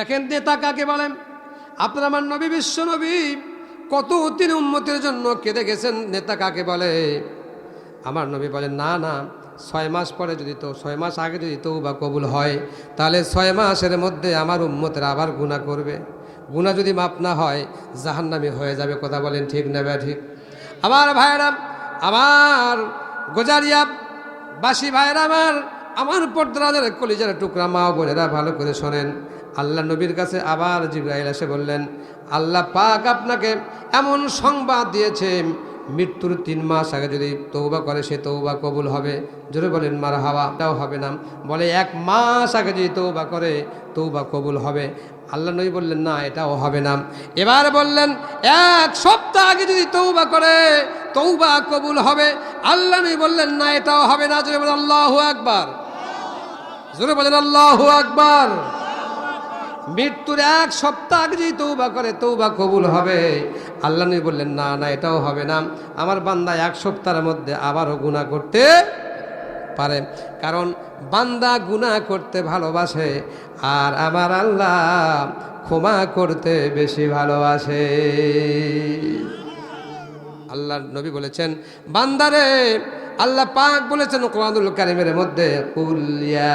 দেখেন নেতা কাকে বলেন? আপনার আমার নবী, বিশ্ব নবী, কত তিনি উন্মতির জন্য কেঁদে গেছেন নেতা কাকে বলে? আমার নবী বলেন, না না, ছয় মাস পরে যদি তো, ছয় মাস আগে যদি তৌবা কবুল হয়, তাহলে ছয় মাসের মধ্যে আমার উম্মতের আবার গুণা করবে। গুণা যদি মাপ না হয়, জাহান্নামি হয়ে যাবে। কথা বলেন ঠিক না ব্যা ঠিক। আমার ভাইরা আমার গোজারিয়া বাসি ভাইরা আমার আমার পর্দাদের কলিজার টুকরা মা বোনেরা ভালো করে শোনেন। আল্লাহ নবীর কাছে আবার জিব্রাইল এসে বললেন, আল্লাহ পাক আপনাকে এমন সংবাদ দিয়েছে, মৃত্যুর তিন মাস আগে যদি তৌবা করে সে তৌবা কবুল হবে। জোরে বলেন মার হাওয়া তাও হবে না। বলে, এক মাস আগে যদি তৌবা করে তৌবা কবুল হবে। আল্লাহ নবী বললেন, না, এটাও হবে না। এবার বললেন, এক সপ্তাহ আগে যদি তৌবা করে তৌবা কবুল হবে। আল্লাহ নবী বললেন, না, এটাও হবে না। জোরে বলেন, আল্লাহ একবার জোরে বলেন, আল্লাহ আকবার। মৃত্যুর এক সপ্তাহ আগে যদি তৌবা করে তৌবা কবুল হবে। আল্লাহ নবী বললেন, না না, এটাও হবে না। আমার বান্দা এক সপ্তাহের মধ্যে আবারও গুণা করতে পারে। কারণ বান্দা গুণা করতে ভালোবাসে আর আমার আল্লাহ ক্ষমা করতে বেশি ভালোবাসে। আল্লাহ নবী বলেছেন, বান্দারে, আল্লাহ পাক বলেছেন কোরআনুল কারিমের মধ্যে কুলিয়া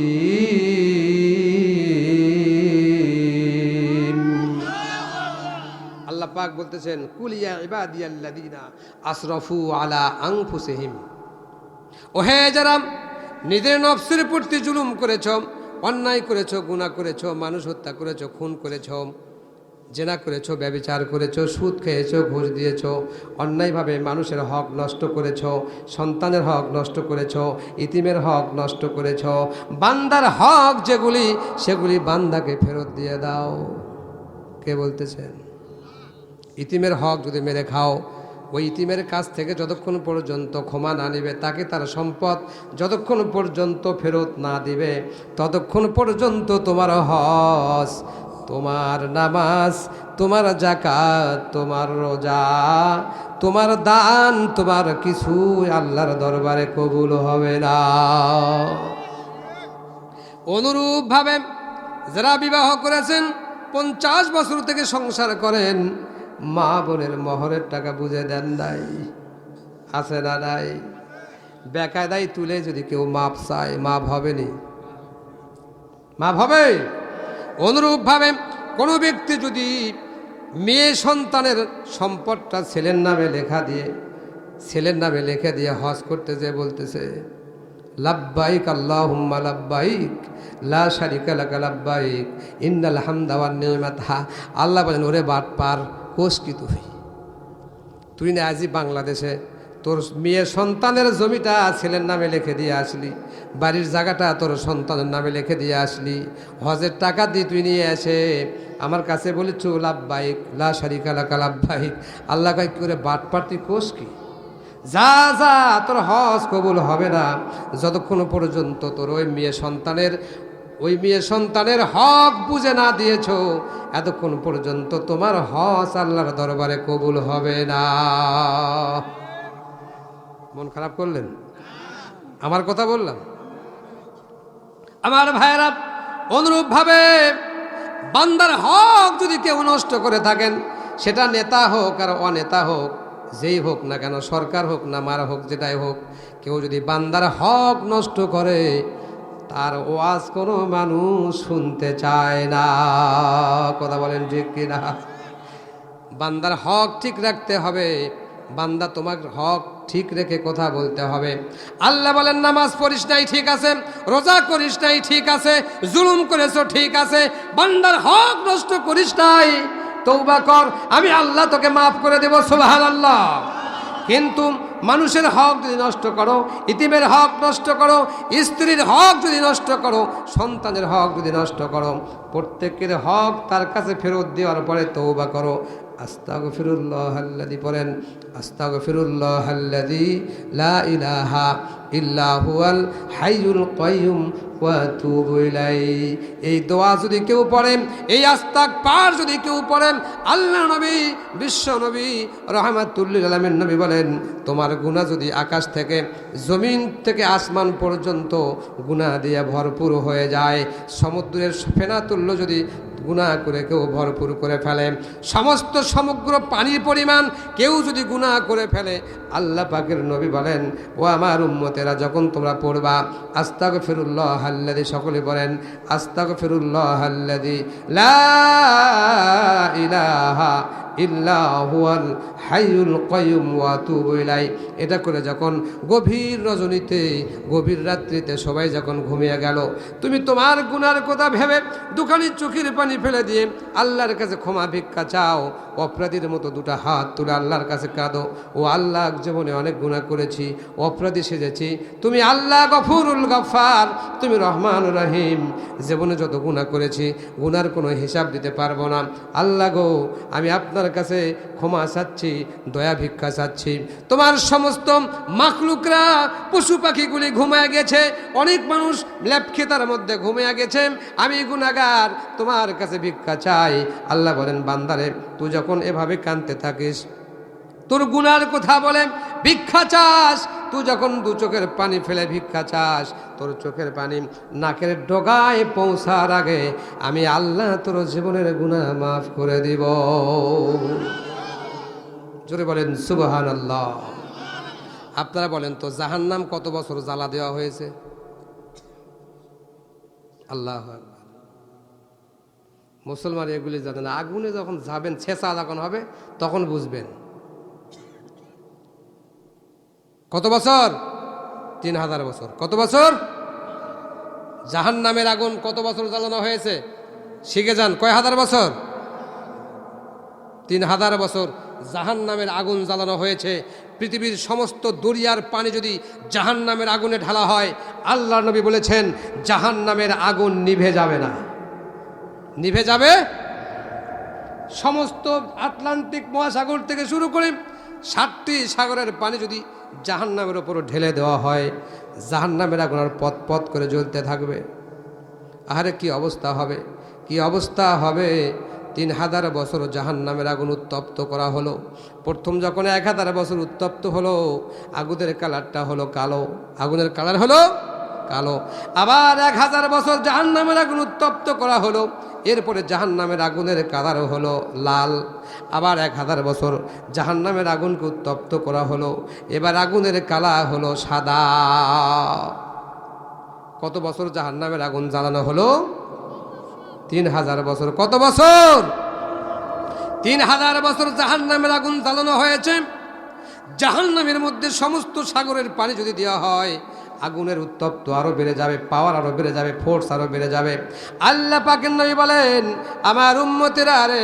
পাক বলতেছেন কুলিয়া ইবাদিয়াল্লাযীনা আসরাফু আলা আনফুসিহিম। ওহে যারা নিজের নফসের প্রতি জুলুম করেছ, অন্যায় করেছ, গুনাহ করেছ, মানুষ হত্যা করেছ, খুন করেছ, জেনা করেছ, ব্যবিচার করেছ, সুদ খেয়েছ, ঘুষ দিয়েছ, অন্যায়ভাবে মানুষের হক নষ্ট করেছ, সন্তানের হক নষ্ট করেছ, ইতিমের হক নষ্ট করেছ, বান্দার হক যেগুলি, সেগুলি বান্দাকে ফেরত দিয়ে দাও। কে বলতেছেন? ইতিমের হক যদি মেরে খাও, ওই ইতিমের কাছ থেকে যতক্ষণ পর্যন্ত ক্ষমা না নিবে, তাকে তার সম্পদ যতক্ষণ পর্যন্ত ফেরত না দিবে, ততক্ষণ পর্যন্ত তোমার হস, তোমার নামাজ, তোমার জাকাত তোমার রোজা, তোমার দান, তোমার কিছু আল্লাহর দরবারে কবুল হবে না। অনুরূপভাবে যারা বিবাহ করেছেন, পঞ্চাশ বছর থেকে সংসার করেন মা বোনের মহরের টাকা বুঝে দেন নাই। আছে না নাই? বেকায়দায় তুলে যদি কেউ মাপ চায়, মাপ হবে নি মাপ হবে? অনুরূপভাবে কোনো ব্যক্তি যদি মেয়ে সন্তানের সম্পদটা ছেলের নামে লেখা দিয়ে, ছেলের নামে লিখে দিয়ে হজ করতে যে বলতেছে, লাব্বাইক আল্লাহ হুম্মা লাব্বাইক, লা শারিকা লাকা লাব্বাইক, ইন্নাল হামদা ওয়ান নিমাতহা আল্লাহ বলেন, ওরে বাট পার কোষ কি তুই তুই না আজই বাংলাদেশে, তোর মেয়ে সন্তানের জমিটা ছেলের নামে লিখে দিয়ে আসলি, বাড়ির জায়গাটা তোর সন্তানের নামে লিখে দিয়ে আসলি, হজের টাকা দিয়ে তুই নিয়ে এসে আমার কাছে বলেছ লাভবাহিক লা শারিকা লাকা লাভবাহিক আল্লাহ কাই করে বাট তুই কোষ কি যা যা, তোর হজ কবুল হবে না। যতক্ষণ পর্যন্ত তোর ওই মেয়ে সন্তানের ওই মেয়ে সন্তানের হক বুঝে না দিয়েছ, এতক্ষণ পর্যন্ত তোমার হস আল্লাহর দরবারে কবুল হবে না। মন খারাপ করলেন? আমার কথা বললাম? আমার ভাইয়েরা, অনুরূপভাবে বান্দার হক যদি কেউ নষ্ট করে থাকেন, সেটা নেতা হোক আর অনেতা হোক, যেই হোক না কেন, সরকার হোক না মারা হোক, যেটাই হোক, কেউ যদি বান্দার হক নষ্ট করে তার ওয়াজ কোনো মানুষ শুনতে চায় না। কথা বলেন ঠিক কিনা? বান্দার হক ঠিক রাখতে হবে। বান্দা তোমার হক ঠিক রেখে কথা বলতে হবে। আল্লাহ বলেন, নামাজ পড়িস নাই, ঠিক আছে। রোজা করিস নাই, ঠিক আছে। জুলুম করেছ, ঠিক আছে। বান্দার হক নষ্ট করিস নাই। তৌবা কর। আমি আল্লাহ তোকে মাফ করে দেব সোহান আল্লাহ কিন্তু মানুষের হক যদি নষ্ট করো, ইতিমের হক নষ্ট করো, স্ত্রীর হক যদি নষ্ট করো, সন্তানের হক যদি নষ্ট করো, প্রত্যেকের হক তার কাছে ফেরত দেওয়ার পরে তৌবা করো। আস্তাগ ফিরুল্লাহ আল্লাদি পড়েন আস্তাগ ফিরুল্লাহ আল্লাদি লা ইলাহা ইল্লাহুয়াল হাইয়ুল কাইয়ুম ওয়া এই দোয়া যদি কেউ পড়েন এই আস্তাক পার যদি কেউ পড়েন আল্লাহ নবী, বিশ্ব নবী, রহমাতুল্লিল নবী বলেন, তোমার গুণা যদি আকাশ থেকে, জমিন থেকে আসমান পর্যন্ত গুণা দিয়ে ভরপুর হয়ে যায়। সমুদ্রের ফেনা তুল্য যদি গুণা করে কেউ ভরপুর করে ফেলে। সমস্ত সমগ্র পানির পরিমাণ কেউ যদি গুণা করে ফেলে, আল্লাহ পাকের নবী বলেন, ও আমার উম্মতেরা, যখন তোমরা পড়বা আস্তাক ফিরুল্লাহ হাল্লাদি সকলে বলেন আস্তাক ফিরুল্লাহ হাল্লাদি লা ইলাহা ইল্লাহুয়াল হাইয়ুল কাইয়ুম ওয়া তুবু এটা করে যখন গভীর রজনীতে, গভীর রাত্রিতে সবাই যখন ঘুমিয়ে গেল, তুমি তোমার গুনার কথা ভেবে দোকানি চোখের পানি ফেলে দিয়ে আল্লাহর কাছে ক্ষমা ভিক্ষা চাও। অপরাধীর মতো দুটো হাত তুলে আল্লাহর কাছে কাঁদো। ও আল্লাহ জীবনে অনেক গুণা করেছি, অপরাধী সেজেছি। তুমি আল্লাহ গফুরুল গফার তুমি রহমান রহিম। জীবনে যত গুণা করেছি, গুনার কোনো হিসাব দিতে পারব না। আল্লাহ গো, আমি আপনার কাছে ক্ষমা চাচ্ছি, দয়া ভিক্ষা চাচ্ছি। তোমার সমস্ত মাকলুকরা পশু পাখিগুলি ঘুমায় গেছে, অনেক মানুষ ল্যাপখেতার মধ্যে ঘুমিয়ে গেছে। আমি গুণাগার তোমার কাছে ভিক্ষা চাই। আল্লাহ বলেন, বান্দারে, তুই যখন এভাবে কানতে থাকিস, তোর গুণার কথা বলে ভিক্ষা চাস। তুই যখন দু চোখের পানি ফেলে ভিক্ষা চাস, তোর চোখের পানি নাকের ডগায় পৌঁছার আগে আমি আল্লাহ তোর জীবনের গুনাহ মাফ করে দিব। জোরে বলেন সুবহান আল্লাহ আপনারা বলেন তো, জাহান্নাম কত বছর জ্বালা দেওয়া হয়েছে? আল্লাহ। মুসলমান এগুলি জানেন আগুনে যখন যাবেন ছেঁচা যখন হবে, তখন বুঝবেন। কত বছর? তিন হাজার বছর। কত বছর? জাহান নামের আগুন কত বছর জ্বালানো হয়েছে? শিখে যান, কয় হাজার বছর? তিন হাজার বছর জাহান নামের আগুন জ্বালানো হয়েছে। পৃথিবীর সমস্ত দরিয়ার পানি যদি জাহান নামের আগুনে ঢালা হয় আল্লাহ নবী বলেছেন জাহান নামের আগুন নিভে যাবে না। নিভে যাবে? সমস্ত আটলান্টিক মহাসাগর থেকে শুরু করে সাতটি সাগরের পানি যদি জাহান্নামের ওপর ঢেলে দেওয়া হয়। জাহান্নামের আগুন আর পথ পথ করে জ্বলতে থাকবে। আহারে কি অবস্থা হবে? কি অবস্থা হবে? তিন হাজার বছর জাহান্নামের আগুন উত্তপ্ত করা হলো। প্রথম যখন এক হাজার বছর উত্তপ্ত হলো, আগুনের কালারটা হলো কালো। আগুনের কালার হলো কালো। আবার এক হাজার বছর জাহান্নামের আগুন উত্তপ্ত করা হলো। এরপরে জাহান্নামের আগুনের কালার হলো লাল। আবার এক হাজার বছর জাহান্নামের আগুনকে উত্তপ্ত করা হলো। এবার আগুনের কালা হলো সাদা। কত বছর জাহান্নামের আগুন জ্বালানো হলো? তিন হাজার বছর। কত বছর? তিন হাজার বছর জাহান্নামের আগুন জ্বালানো হয়েছে। জাহান্নামের মধ্যে সমস্ত সাগরের পানি যদি দেওয়া হয়, আগুনের উত্তপ্ত আরও বেড়ে যাবে পাওয়ার আরও বেড়ে যাবে ফোর্স আরও বেড়ে যাবে। আল্লাহ পাকেন নবী বলেন, আমার উম্মতেরা রে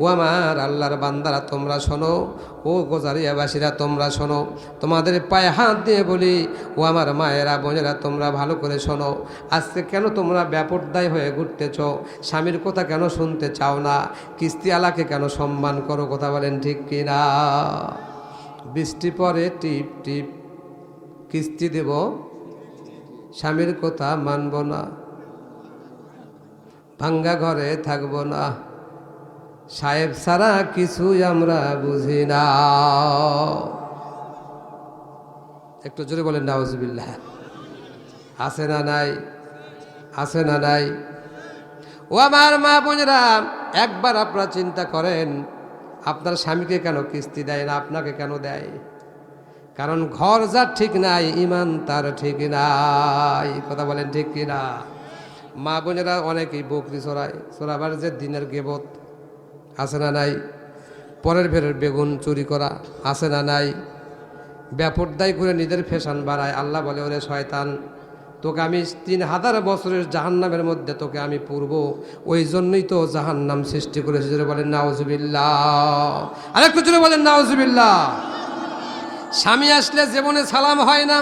ও আমার আল্লাহর বান্দারা, তোমরা শোনো। ও গোজারিয়াবাসীরা তোমরা শোনো। তোমাদের পায়ে হাত দিয়ে বলি, ও আমার মায়েরা, বোনেরা, তোমরা ভালো করে শোনো। আজকে কেন তোমরা ব্যাপরদায় হয়ে ঘুরতেছ? স্বামীর কথা কেন শুনতে চাও না? কিস্তি আলাকে কেন সম্মান করো? কথা বলেন ঠিক কিনা? বৃষ্টি পরে টিপ টিপ, কিস্তি দেব? স্বামীর কথা মানব না। ভাঙ্গা ঘরে থাকব না। সাহেব সারা কিছুই আমরা বুঝি না। একটু জোরে বলেন, নাউজবিল্লাহ। আছে না নাই? আছে না নাই? ও আমার মা বোনেরা, একবার আপনারা চিন্তা করেন, আপনার স্বামীকে কেন কিস্তি দেয় না, আপনাকে কেন দেয়? কারণ ঘর যার ঠিক নাই ইমান তার ঠিক নাই। কথা বলেন ঠিক কিনা? মা বোনেরা অনেকেই বকরি চড়ায়, চড়াবার যে দিনের গেবত আছে না নাই? পরের ভেরের বেগুন চুরি করা আছে না নাই? ব্যাপরদায় করে নিজের ফ্যাশন বাড়ায়। আল্লাহ বলে, ওরে শয়তান, তোকে আমি তিন হাজার বছরের জাহান্নামের মধ্যে তোকে আমি পূর্ব। ওই জন্যই তো জাহান্নাম সৃষ্টি করেছে। জোরে বলেন নাওজবিল্লা আরেকটু জোরে বলেন নাওজবিল্লা স্বামী আসলে জীবনে সালাম হয় না।